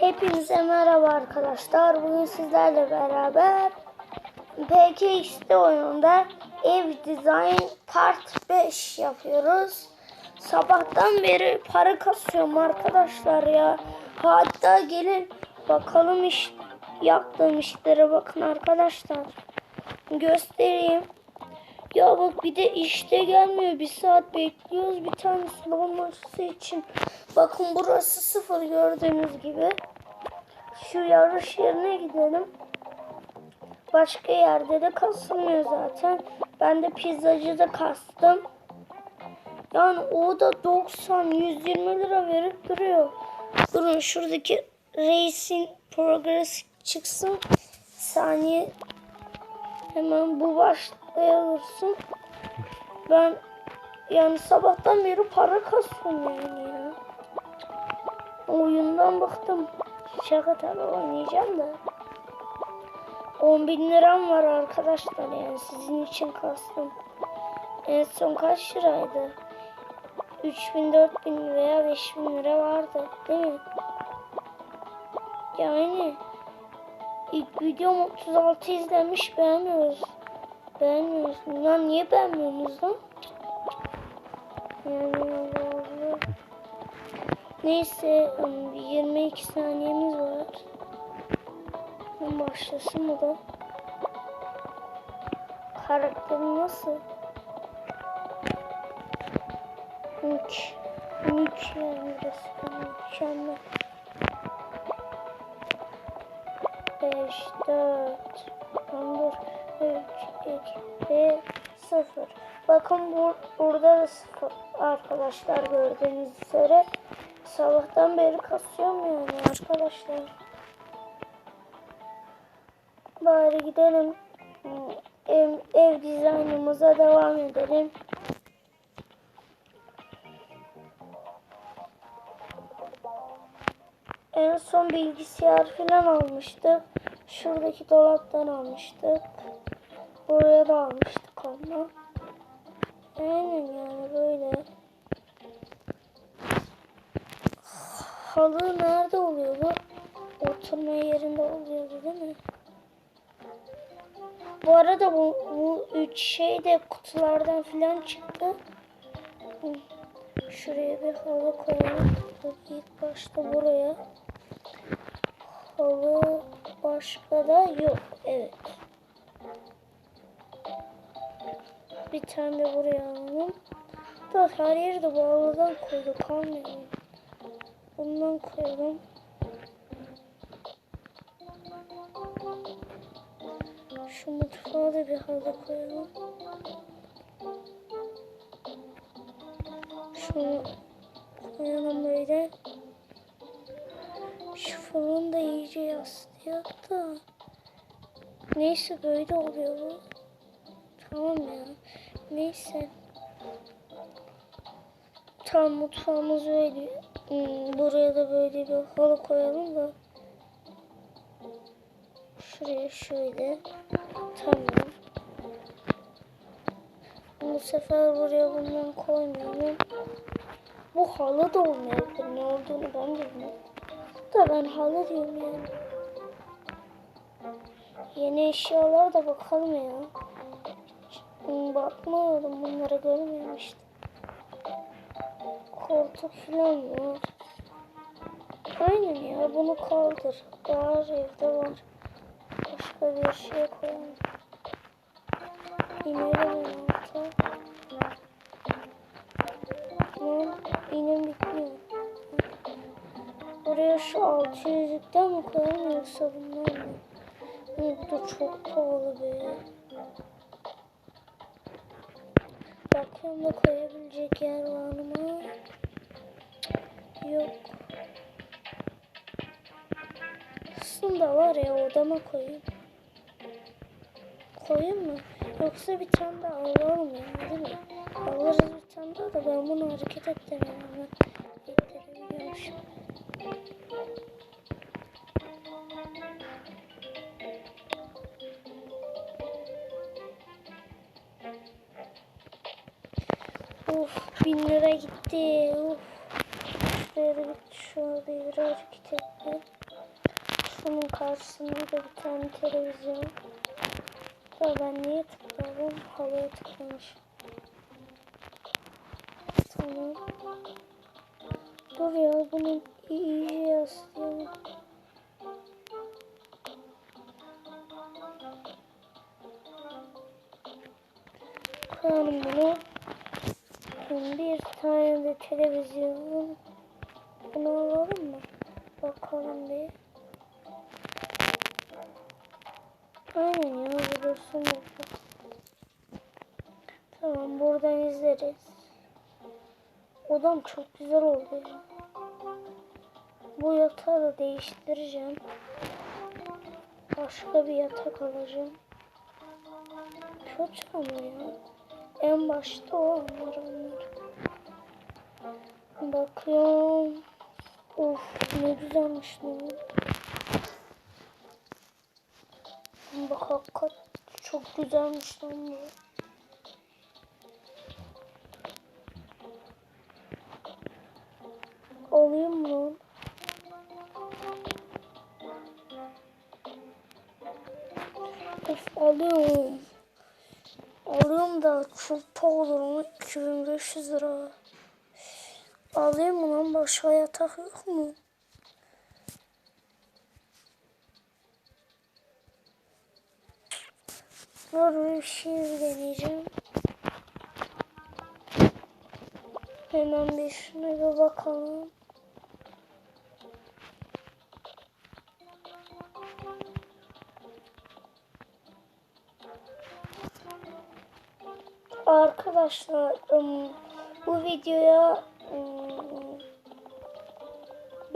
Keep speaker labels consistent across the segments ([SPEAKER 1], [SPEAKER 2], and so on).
[SPEAKER 1] Hepinize merhaba arkadaşlar. Bugün sizlerle beraber PKX'de oyununda ev design part 5 yapıyoruz. Sabahtan beri para kasıyorum arkadaşlar ya. Hatta gelin bakalım iş yaptığım işlere bakın arkadaşlar. Göstereyim. Ya bak bir de işte gelmiyor. Bir saat bekliyoruz bir tane maçı için. Bakın burası sıfır gördüğünüz gibi. Şu yarış yerine gidelim. Başka yerde de kasılmıyor zaten. Ben de pizzacıda kastım. Yani o da 90-120 lira verip duruyor. Durun şuradaki Racing Progress çıksın. Saniye hemen bu başlayalım. Ben yani sabahtan beri para kasıyorum yani ya. Oyundan bıktım. Şaka tabii oynayacağım da. 10 bin liram var arkadaşlar yani sizin için kastım. En son kaç liraydı? 3 bin, 4 bin veya 5 bin lira vardı değil mi? Yani ilk videom 36 izlenmiş beğenmiyoruz. Beğenmiyoruz. Lan niye beğenmiyorsunuz? Yani Allah Allah. Neyse um, 22 saniyemiz var. Başlasın mı da? Karakterim nasıl? Mük. Mük yani burası. Mükemmel. 5, 4, 11, 3, 2, 1, 0. Bakın bu, burada da 0 arkadaşlar gördüğünüz üzere. Sabahtan beri kasıyorum yani arkadaşlar. Bari gidelim. Ev, ev dizaynımıza devam edelim. En son bilgisayar falan almıştık. Şuradaki dolaptan almıştık. Buraya da almıştık ama. Aynen yani böyle. Halı nerede oluyordu? Oturma yerinde oluyordu değil mi? Bu arada bu, bu üç şey de kutulardan falan çıktı. Şuraya bir halı koyalım. İlk başta buraya. Halı başka da yok. Evet. Bir tane buraya alalım. Dur her yeri de bu halıdan koyduk. Kalmayalım. Bundan koyalım. Şu mutfağa da bir halı koyalım. Şunu koyalım böyle. Şu fırın da iyice yaslayak da. Neyse böyle oluyor bu. Tamam ya. Neyse. Tam mutfağımız öyle. Hmm, Buraya da böyle bir halı koyalım da. Şuraya şöyle. Tamam. Bu sefer buraya bundan koymayalım. Bu halı da olmayabilir. Ne olduğunu ben bilmiyorum. Da ben halı diyorum yani. Yeni eşyalara da bakalım ya. Hiç bakmıyorum bunlara görmüyorum. Koltuk falan var. Aynen ya bunu kaldır. Daha evde var. Başka bir şey koyalım. İnelim alta. Tamam. İnim bitmiyor. Oraya şu 600'lükten mi koyalım yoksa bunlar mı? Bu da çok pahalı be. Bakıyorum da koyabilecek yer var mı? Yok. Aslında var ya odama koyayım. Koyayım mı? Yoksa bir tane daha alalım ya değil mi? Alırız bir tane daha da ben bunu hareket ettiremiyorum. Ben ettirebiliyorum şimdi. Uf bin lira gitti. Uf. Şuraya da bir şurada bir hareket etti. Şunun karşısında da bir tane televizyon. Ya ben niye tıkladım? Havaya tıklamış. Tamam. Dur ya bunu iyice yaslayalım. Koyalım bunu. Bir tane de televizyon. Bunu alalım mı? Bakalım bir. Aynen ya bu dursun burada. Tamam buradan izleriz. Odam çok güzel oldu ya. Bu yatağı da değiştireceğim. Başka bir yatak alacağım. Kötü ama ya. En başta o var onlar. Bakıyorum. Of ne güzelmiş lan. Bak hakikat çok güzelmiş lan bu. Alayım mı? Of alıyorum. Alıyorum da çok pahalı ama 2500 lira. Alayım mı lan başka yatak yok mu? Dur bir şey deneyeceğim. Hemen bir şuna bir bakalım. Arkadaşlar bu videoya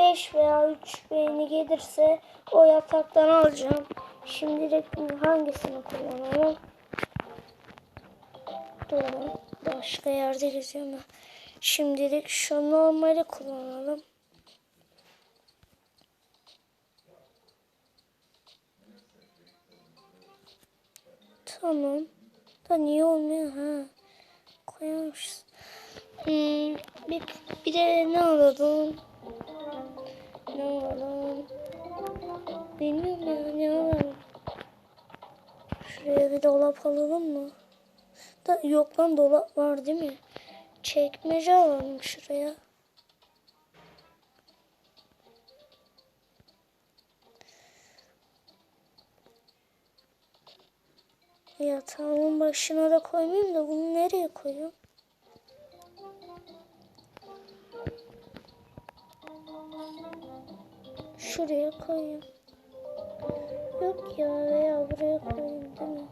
[SPEAKER 1] 5 veya 3 beğeni gelirse o yataktan alacağım. Şimdilik hangisini kullanalım? Dur başka yerde geziyorum. ben. Şimdilik şu normali kullanalım. Tamam. Da niye olmuyor ha? Koyarmışız. Hmm, bir, bir de ne alalım? Ne alalım? Bilmiyorum ya ne alalım? Şuraya bir dolap alalım mı? Da yok lan dolap var değil mi? Çekmece alalım şuraya. Yatağımın başına da koymayayım da bunu nereye koyayım? Şuraya koyayım. Yok ya veya buraya koyayım değil mi?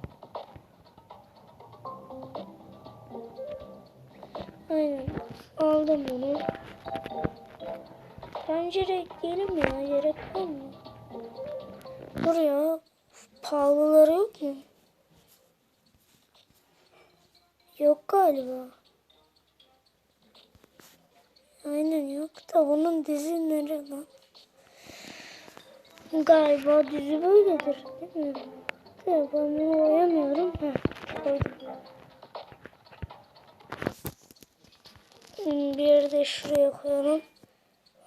[SPEAKER 1] Aynen. Aldım bunu. Pencere ekleyelim ya. Gerek var mı? Buraya pahalıları yok mu? Yok galiba. Aynen yok da bunun dizi nere lan? Galiba dizi böyledir? De ben bunu koyamıyorum. Heh, koydum. Hmm, Bir de şuraya koyalım.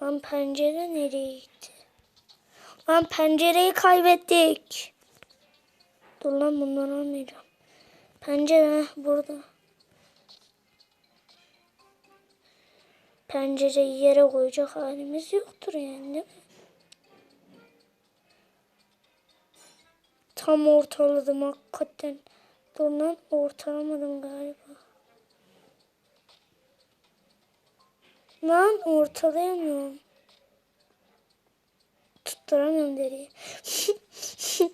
[SPEAKER 1] Lan pencere nereye gitti? Lan pencereyi kaybettik. Dur lan bunları almayacağım. Pencere burada. Pencereyi yere koyacak halimiz yoktur yani değil mi? Tam ortaladım hakikaten. Dur ortalamadım galiba. Lan ortalayamıyorum. Tutturamıyorum deriyi.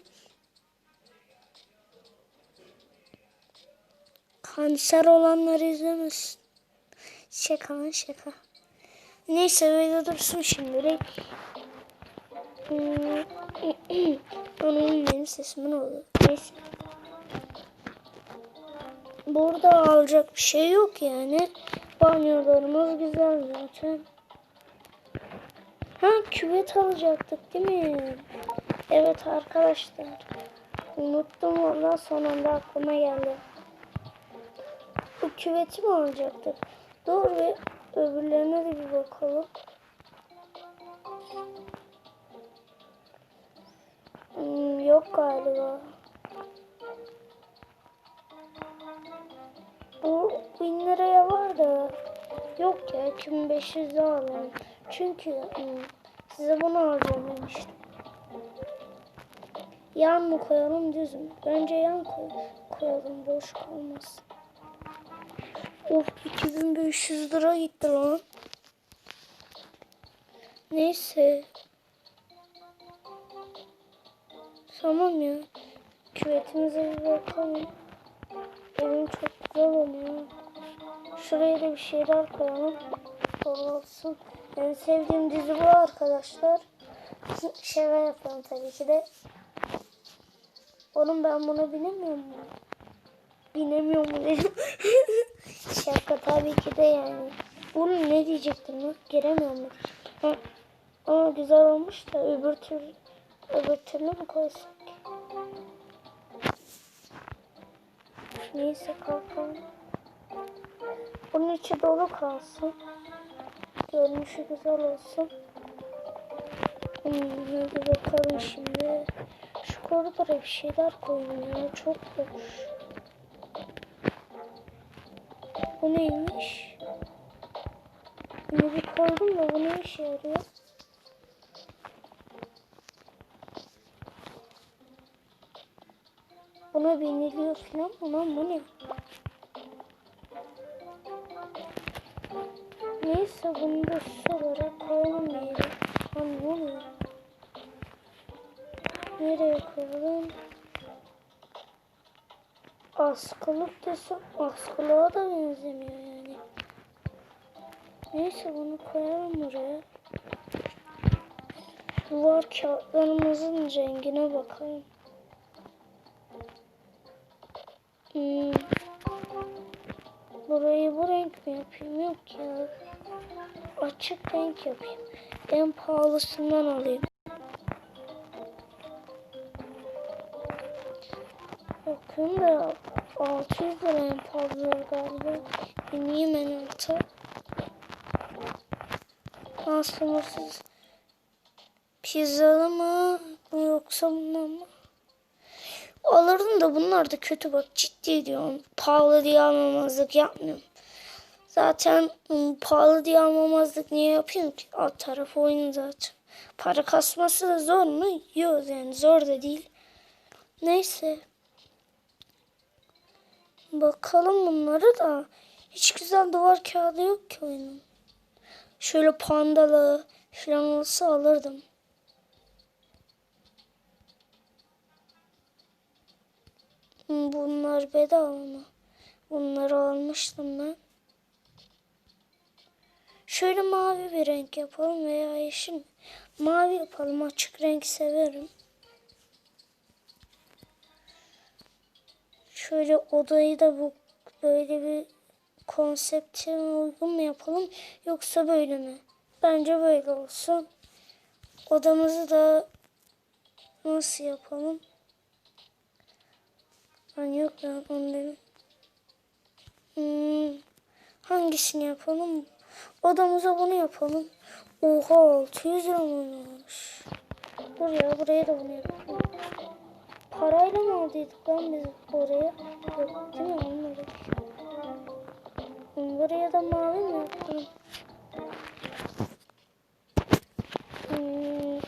[SPEAKER 1] Kanser olanları izlemesin. Şaka lan şaka. Neyse öyle dursun şimdilik. Hmm. Onun benim sesimin oldu. Neyse. Burada alacak bir şey yok yani. Banyolarımız güzel zaten. Ha küvet alacaktık değil mi? Evet arkadaşlar. Unuttum ondan sonunda aklıma geldi. Bu küveti mi alacaktık? Ve öbürlerine de bir bakalım. Yok galiba. Bu bin liraya var da yok ya 2500 daha alalım. Çünkü ım, size bunu alacağım. Yan mı koyalım düz mü? Bence yan koy koyalım boş kalmasın. Of 2500 lira gitti lan. Neyse. Tamam ya. Küvetimize bir bakalım. Evim çok güzel oluyor. Şuraya da bir şeyler koyalım. Olsun. En sevdiğim dizi bu arkadaşlar. Şaka yapalım tabii ki de. Oğlum ben buna binemiyor? Binemiyor mu dedim. Şaka tabii ki de yani. Bunu ne diyecektim lan? Giremiyor mu? Ha. Ama güzel olmuş da öbür türlü öbür türlü mü koysak? Neyse kalkalım. Bunun içi dolu kalsın. Görünüşü güzel olsun. Hmm, hadi bakalım şimdi. Şu koridora bir şeyler koyayım ya. Çok boş. Bu neymiş? Bunu bir koydum da bu ne işe yarıyor? Buna biniliyor falan mı lan bu ne? Neyse bunu da süs olarak koyalım bir yere. Lan ne oluyor? Nereye koyalım? Askılık desem askılığa da benzemiyor yani. Neyse bunu koyalım buraya. Duvar kağıtlarımızın rengine bakalım. Hmm. Burayı bu renk mi yapayım? Yok ya. Açık renk yapayım. En pahalısından alayım. Bakın da 600 lira en pahalı galiba. İneyim en. Aslında siz pizzalı mı yoksa bundan mı? Alırdım da bunlar da kötü bak ciddi diyorum. Pahalı diye almamazlık yapmıyorum. Zaten ım, pahalı diye almamazlık niye yapayım ki? Alt tarafı oyun zaten. Para kasması da zor mu? Yok yani zor da değil. Neyse. Bakalım bunları da. Hiç güzel duvar kağıdı yok ki oyunun. Şöyle pandalı falan olsa alırdım. Hmm, Bunlar bedava mı? Bunları almıştım ben. Şöyle mavi bir renk yapalım veya yeşil? Mavi yapalım. Açık renk severim. Şöyle odayı da bu böyle bir konsepte uygun mu yapalım yoksa böyle mi? Bence böyle olsun. Odamızı da nasıl yapalım? Ben yok ya dedim. Hmm, hangisini yapalım? Odamıza bunu yapalım. Oha 600 lira mı olmuş? Dur ya buraya da bunu yapalım. Parayla mı aldıydık lan biz oraya? Yok değil mi almadık. Hmm, Buraya da mavi mi yapalım? Hmm,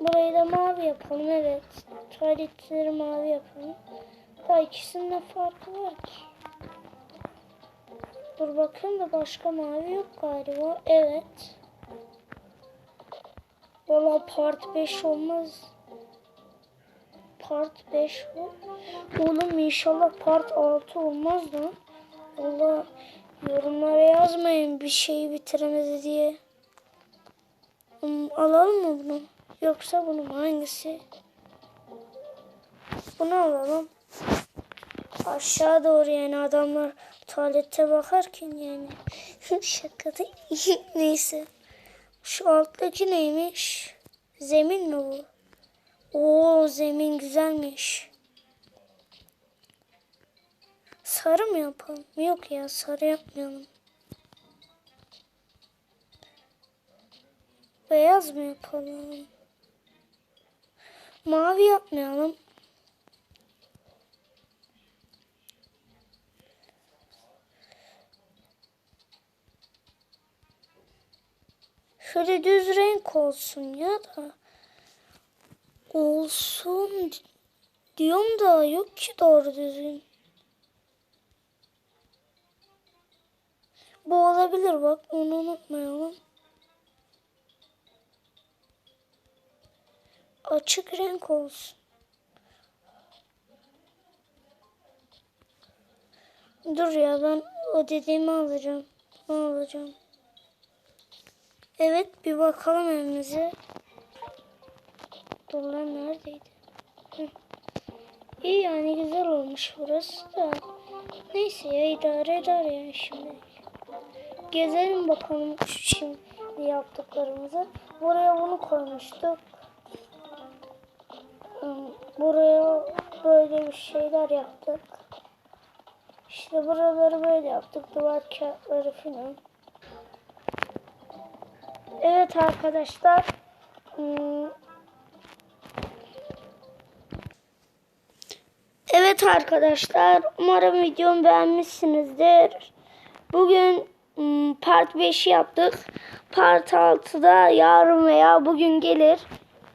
[SPEAKER 1] burayı da mavi yapalım evet. Tuvaletleri mavi yapalım. Da ikisinin farkı var ki? Dur bakayım da başka mavi yok galiba. Evet. Valla part 5 olmaz. Part 5 bu. Oğlum inşallah part 6 olmaz lan. Valla yorumlara yazmayın bir şeyi bitiremedi diye. Hmm, alalım mı bunu? Yoksa bunu mu? Hangisi? Bunu alalım. Aşağı doğru yani adamlar tuvalete bakarken yani. Şaka değil. Neyse. Şu alttaki neymiş? Zemin mi bu? Oo zemin güzelmiş. Sarı mı yapalım? Yok ya sarı yapmayalım. Beyaz mı yapalım? Mavi yapmayalım. Şöyle düz renk olsun ya da. Olsun di- diyorum da yok ki doğru düzgün. Bu olabilir bak onu unutmayalım. Açık renk olsun. Dur ya ben o dediğimi alacağım. Alacağım? Evet bir bakalım evimize. Dur lan neredeydi? Hı. İyi yani güzel olmuş burası da. Neyse ya idare eder yani şimdi. Gezelim bakalım şimdi yaptıklarımızı. Buraya bunu koymuştuk. Buraya böyle bir şeyler yaptık. İşte buraları böyle yaptık. Duvar kağıtları falan. Evet arkadaşlar. Evet arkadaşlar. Umarım videomu beğenmişsinizdir. Bugün hmm, part 5 yaptık. Part 6'da yarın veya bugün gelir.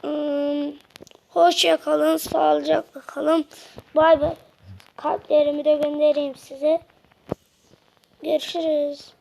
[SPEAKER 1] Hmm, Hoşça kalın. Sağlıcakla kalın. Bay bay. Kalplerimi de göndereyim size. Görüşürüz.